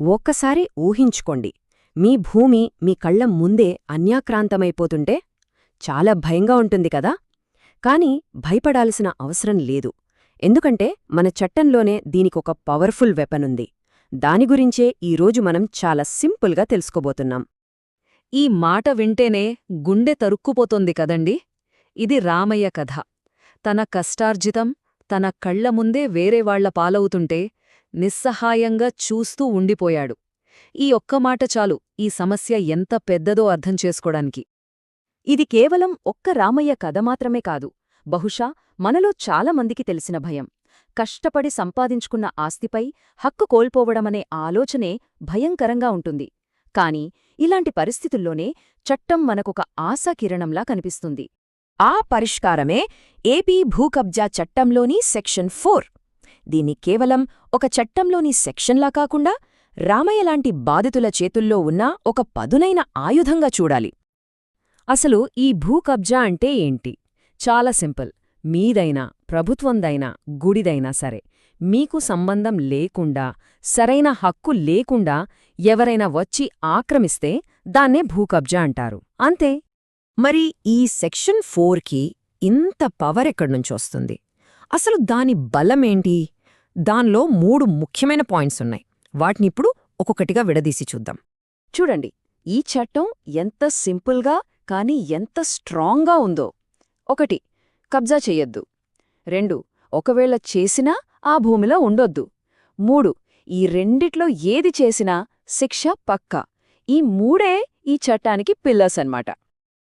ఒక్కసారి ఊహించుకోండి. మీ భూమి మీ కళ్ళ ముందే అన్యాక్రాంతమైపోతుంటే చాలా భయంగా ఉంటుంది కదా? కాని భయపడాల్సిన అవసరం లేదు. ఎందుకంటే మన చట్టంలోనే దీనికొక పవర్ఫుల్ వెపనుంది దాని గురించే ఈరోజు మనం చాలా సింపుల్గా తెలుసుకోబోతున్నాం. ఈ మాట వింటేనే గుండె తరుక్కుపోతోంది కదండి? ఇది రామయ్య కథ. తన కష్టార్జితం తన కళ్ళ ముందే వేరేవాళ్ళ పాలవుతుంటే నిస్సహాయంగా చూస్తూ ఉండిపోయాడు. ఈ ఒక్క మాట చాలు ఈ సమస్య ఎంత పెద్దదో అర్థం చేసుకోడానికి. ఇది కేవలం ఒక్క రామయ్య కథ మాత్రమే కాదు. బహుశా మనలో చాలామందికి తెలిసిన భయం. కష్టపడి సంపాదించుకున్న ఆస్తిపై హక్కు కోల్పోవడమనే ఆలోచనే భయంకరంగా ఉంటుంది. కాని ఇలాంటి పరిస్థితుల్లోనే చట్టం మనకొక ఆశాకిరణంలా కనిపిస్తుంది. ఆ పరిష్కారమే ఏపీ భూకబ్జా చట్టంలోని సెక్షన్ ఫోర్. దీన్ని కేవలం ఒక చట్టంలోని సెక్షన్లా కాకుండా రామయ్యలాంటి బాధితుల చేతుల్లో ఉన్న ఒక పదునైన ఆయుధంగా చూడాలి. అసలు ఈ భూకబ్జా అంటే ఏంటి? చాలా సింపుల్. మీదైనా ప్రభుత్వందైనా గుడిదైనా సరే మీకు సంబంధం లేకుండా సరైన హక్కు లేకుండా ఎవరైనా వచ్చి ఆక్రమిస్తే దాన్నే భూకబ్జా అంటారు. అంతే. మరి ఈ సెక్షన్ ఫోర్కి ఇంత పవర్ ఎక్కడ్నుంచొస్తుంది అసలు దాని బలమేంటి? దానిలో మూడు ముఖ్యమైన పాయింట్స్ ఉన్నాయి. వాటినిప్పుడు ఒక్కొక్కటిగా విడదీసి చూద్దాం. చూడండి ఈ చట్టం ఎంత సింపుల్గా కానీ ఎంత స్ట్రాంగ్గా ఉందో. ఒకటి కబ్జా చెయ్యొద్దు. రెండు ఒకవేళ చేసినా ఆ భూమిలో ఉండొద్దు. మూడు ఈ రెండిట్లో ఏది చేసినా శిక్ష పక్కా. ఈ మూడే ఈ చట్టానికి పిల్లర్స్ అన్నమాట.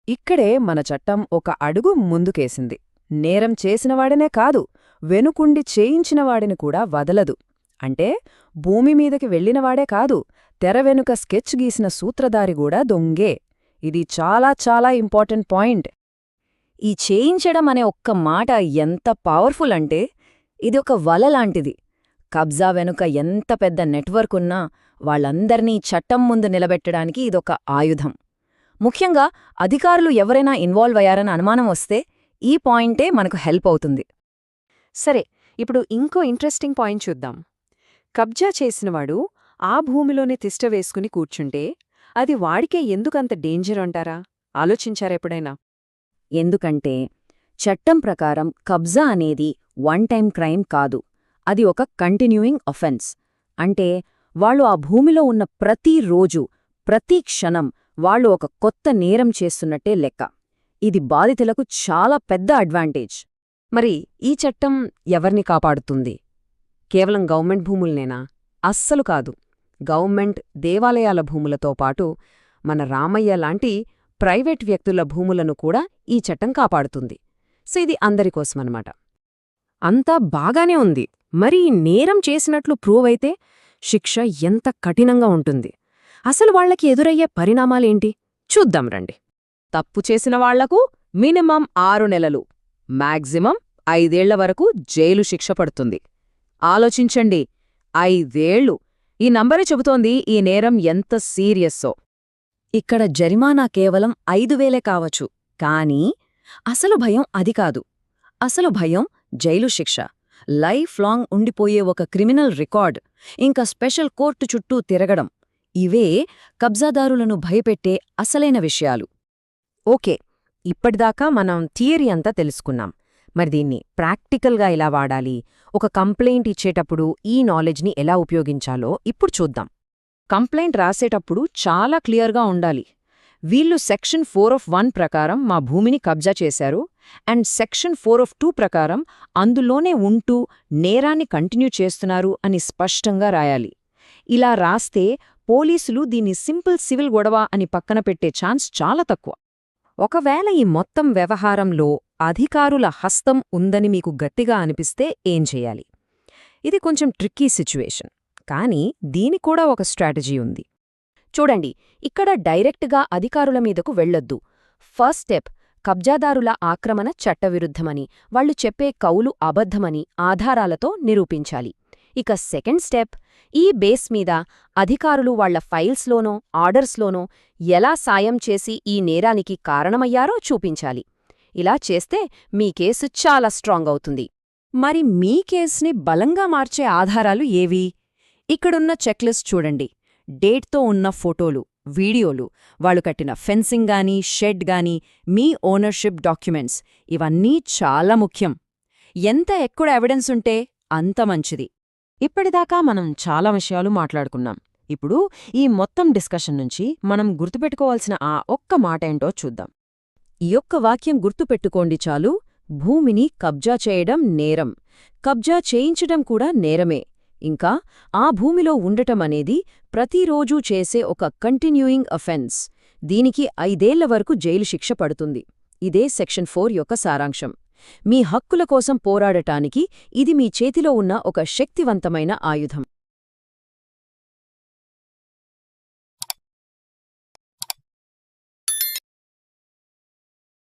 ఇక్కడే మన చట్టం ఒక అడుగు ముందుకేసింది. నేరం చేసినవాడనే కాదు వెనుకుండి చేయించినవాడిని కూడా వదలదు. అంటే భూమి మీదకి వెళ్ళినవాడే కాదు తెర వెనుక స్కెచ్ గీసిన సూత్రధారి కూడా దొంగే. ఇది చాలా చాలా ఇంపార్టెంట్ పాయింట్. ఈ చేయించడం అనే ఒక్క మాట ఎంత పవర్ఫుల్ అంటే ఇది ఒక వల లాంటిది. కబ్జా వెనుక ఎంత పెద్ద నెట్వర్క్ ఉన్నా వాళ్ళందర్నీ చట్టం ముందు నిలబెట్టడానికి ఇదొక ఆయుధం. ముఖ్యంగా అధికారులు ఎవరైనా ఇన్వాల్వ్ అయ్యారని అనుమానం వస్తే ఈ పాయింటే మనకు హెల్ప్ అవుతుంది. సరే ఇప్పుడు ఇంకో ఇంట్రెస్టింగ్ పాయింట్ చూద్దాం. కబ్జా చేసినవాడు ఆ భూమిలోనే తిష్ట వేసుకుని కూర్చుంటే అది వాడికే ఎందుకంత డేంజర్ అంటారా? ఆలోచించారెప్పుడైనా ఎందుకంటే చట్టం ప్రకారం కబ్జా అనేది వన్ టైం క్రైమ్ కాదు. అది ఒక కంటిన్యూయింగ్ అఫెన్స్. అంటే వాళ్ళు ఆ భూమిలో ఉన్న ప్రతి రోజు ప్రతి క్షణం వాళ్ళు ఒక కొత్త నేరం చేస్తున్నట్టే లెక్క. ఇది బాధితులకు చాలా పెద్ద అడ్వాంటేజ్. మరి ఈ చట్టం ఎవర్ని కాపాడుతుంది? కేవలం గవర్నమెంట్ భూముల్నేనా? అస్సలు కాదు. గవర్నమెంట్ దేవాలయాల భూములతో పాటు మన రామయ్య లాంటి ప్రైవేట్ వ్యక్తుల భూములను కూడా ఈ చట్టం కాపాడుతుంది. సో ఇది అందరికోసమనమాట అంతా బాగానే ఉంది. మరి నేరం చేసినట్లు ప్రూవ్ అయితే శిక్ష ఎంత కఠినంగా ఉంటుంది. అసలు వాళ్ళకి ఎదురయ్యే పరిణామాలేంటి? చూద్దాం రండి. తప్పు చేసిన వాళ్ళకు మినిమం ఆరు నెలలు మ్యాక్సిమం ఐదేళ్ళ వరకు జైలు శిక్ష పడుతుంది. ఆలోచించండి ఐదేళ్ళు. ఈ నంబరే చెబుతోంది ఈ నేరం ఎంత సీరియస్సో. ఇక్కడ జరిమానా కేవలం ఐదువేలే కావచ్చు కానీ అసలు భయం అది కాదు. అసలు భయం జైలు శిక్ష. లైఫ్ లాంగ్ ఉండిపోయే ఒక క్రిమినల్ రికార్డ్ ఇంకా స్పెషల్ కోర్టు చుట్టూ తిరగడం. ఇవే కబ్జాదారులను భయపెట్టే అసలైన విషయాలు. ఓకే ఇప్పటిదాకా మనం థియరీ అంతా తెలుసుకున్నాం. మరి దీన్ని ప్రాక్టికల్గా ఎలా వాడాలి? ఒక కంప్లైంట్ ఇచ్చేటప్పుడు ఈ నాలెడ్జ్ని ఎలా ఉపయోగించాలో ఇప్పుడు చూద్దాం. కంప్లైంట్ రాసేటప్పుడు చాలా క్లియర్గా ఉండాలి. వీళ్ళు సెక్షన్ ఫోర్ ఆఫ్ వన్ ప్రకారం మా భూమిని కబ్జా చేశారు and section four of two ప్రకారం అందులోనే ఉంటూ నేరాన్ని కంటిన్యూ చేస్తున్నారు అని స్పష్టంగా రాయాలి. ఇలా రాస్తే పోలీసులు దీన్ని సింపుల్ సివిల్ గొడవ అని పక్కన పెట్టే ఛాన్స్ చాలా తక్కువ. ఒకవేళ ఈ మొత్తం వ్యవహారంలో అధికారుల హస్తం ఉందని మీకు గట్టిగా అనిపిస్తే ఏం చెయ్యాలి ఇది కొంచెం ట్రిక్కీ సిచ్యువేషన్. కానీ దీనికూడా ఒక స్ట్రాటజీ ఉంది. చూడండి ఇక్కడ డైరెక్ట్గా అధికారుల మీదకు వెళ్ళొద్దు ఫస్ట్ స్టెప్ కబ్జాదారుల ఆక్రమణ చట్టవిరుద్ధమని వాళ్ళు చెప్పే కౌలు అబద్ధమని ఆధారాలతో నిరూపించాలి. ఇక సెకండ్ స్టెప్ ఈ బేస్ మీద అధికారులు వాళ్ళ ఫైల్స్లోనో ఆర్డర్స్లోనో ఎలా సాయం చేసి ఈ నేరానికి కారణమయ్యారో చూపించాలి. ఇలా చేస్తే మీ కేసు చాలా స్ట్రాంగ్ అవుతుంది. మరి మీ కేస్ని బలంగా మార్చే ఆధారాలు ఏవి? ఇక్కడున్న చెక్లిస్ట్ చూడండి. డేట్తో ఉన్న ఫోటోలు వీడియోలు వాళ్ళు కట్టిన ఫెన్సింగ్ గానీ షెడ్ గానీ మీ ఓనర్షిప్ డాక్యుమెంట్స్ ఇవన్నీ చాలా ముఖ్యం. ఎంత ఎక్కువ ఎవిడెన్స్ ఉంటే అంత మంచిది. ఇప్పటిదాకా మనం చాలా విషయాలు మాట్లాడుకున్నాం. ఇప్పుడు ఈ మొత్తం డిస్కషన్ నుంచి మనం గుర్తుపెట్టుకోవాల్సిన ఆ ఒక్క మాట ఏంటో చూద్దాం. ఈ యొక్క వాక్యం గుర్తుపెట్టుకోండి చాలు. భూమిని కబ్జా చేయడం నేరం. కబ్జా చేయించడం కూడా నేరమే. ఇంకా ఆ భూమిలో ఉండటం అనేది ప్రతిరోజూ చేసే ఒక కంటిన్యూయింగ్ అఫెన్స్. దీనికి ఐదేళ్ళ వరకు జైలు శిక్ష పడుతుంది. ఇదే సెక్షన్ ఫోర్ యొక్క సారాంశం. మీ హక్కుల కోసం పోరాడటానికి ఇది మీ చేతిలో ఉన్న ఒక శక్తివంతమైన ఆయుధం.